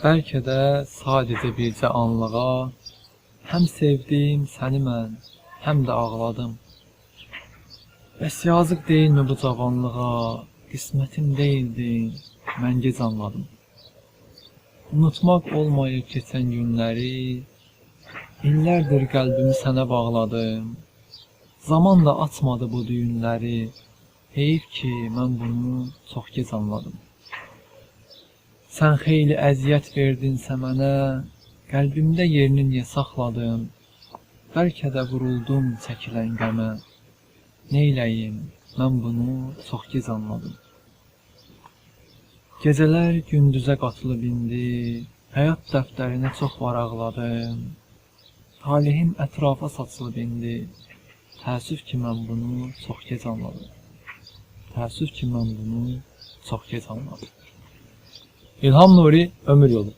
Bəlkə də sadəcə bircə anlığa həm sevdim səni mən, həm də ağladım. Bəs yazıq deyilmi bu cavanlığa? Qismətim deyildi, mən gec anladım. Unutmaq olmayıb keçən günləri, illərdir qəlbimi sənə bağladım. Zaman da açmadı bu düyünləri. Heyif ki, mən bunu çox gec anladım. Sən xeyli əziyyət verdinsə mənə, qəlbimdə yerini niyə saxladın? Bəlkə də vuruldum çəkilən qəmə. Neyləyim? Mən bunu çox gec anladım. Gecələr gündüzə qatılıb indi, həyat dəftərinə çox varaqladım. Talihim ətrafa saçılıb indi. Təəssüf ki, mən bunu çox gec anladım. Təəssüf ki, mən bunu çox gec anladım. İlham Nuri Ömür Yolu